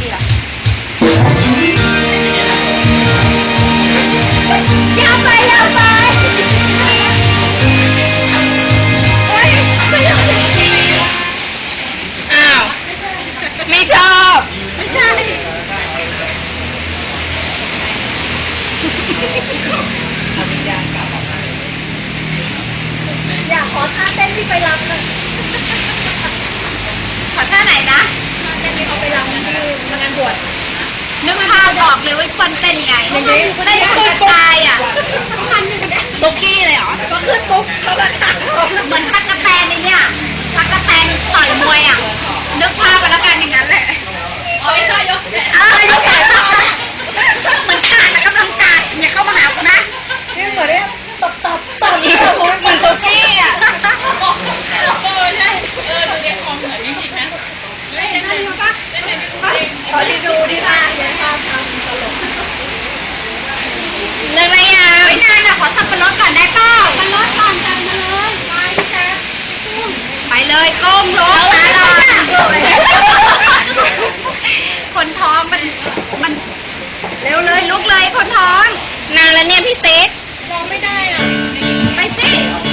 对了。 มร้องตาลอยคนท้องมันมัน เร็วเลยลุกเลยคนท้อง นานแล้วเนี่ยพี่เซ็กมองไม่ได้อะ